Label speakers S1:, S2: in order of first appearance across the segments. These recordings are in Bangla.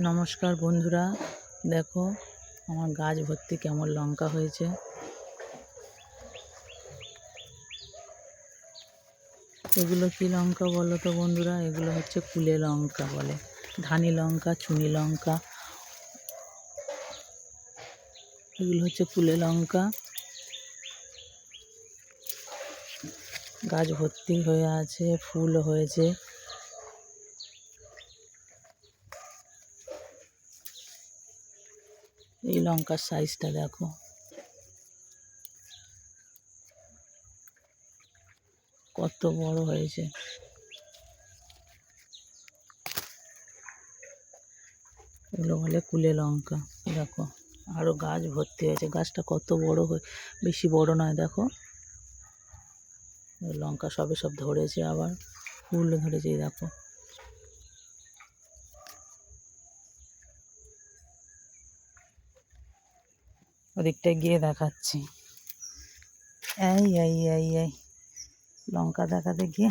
S1: নমস্কার বন্ধুরা। দেখো, আমার গাছ ভর্তি কেমন লঙ্কা হয়েছে। এগুলো কি লঙ্কা বলো তো বন্ধুরা? এগুলো হচ্ছে কুলে লঙ্কা বলে। ধানি লঙ্কা, চুনি লঙ্কা। এগুলো হচ্ছে কুলে লঙ্কা। গাছ ভর্তি হয়ে আছে, ফুল হয়েছে। এই লঙ্কার সাইজটা দেখো। কত বড় হয়েছে। এগুলো বলে কুলে লঙ্কা। দেখো আরও গাছ ভর্তি হয়েছে। গাছটা কত বড় হয়ে, বেশি বড় নয়, দেখো। লঙ্কা সবে সব ধরেছে আবার, ফুল ধরেছে দেখো। ওদিকটায় গিয়ে দেখাচ্ছি। এই এই এই এই। লঙ্কা দেখাতে গিয়ে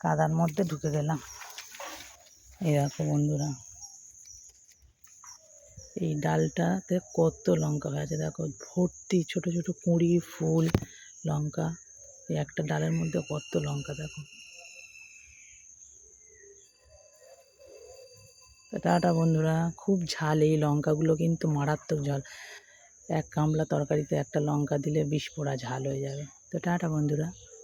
S1: কাদার মধ্যে ঢুকে গেলাম। এই দেখো বন্ধুরা, এই ডালটাতে কত লঙ্কা হয়ে আছে। দেখো, ভর্তি ছোট ছোট কুঁড়ি, ফুল, লঙ্কা। এই একটা ডালের মধ্যে কত লঙ্কা, দেখো। তো টাটা বন্ধুরা, খুব ঝাল এই লঙ্কাগুলো কিন্তু মারাত্মক ঝাল। এক কামলা তরকারিতে একটা লঙ্কা দিলে বিষ পোড়া ঝাল হয়ে যাবে। তো টাটা বন্ধুরা।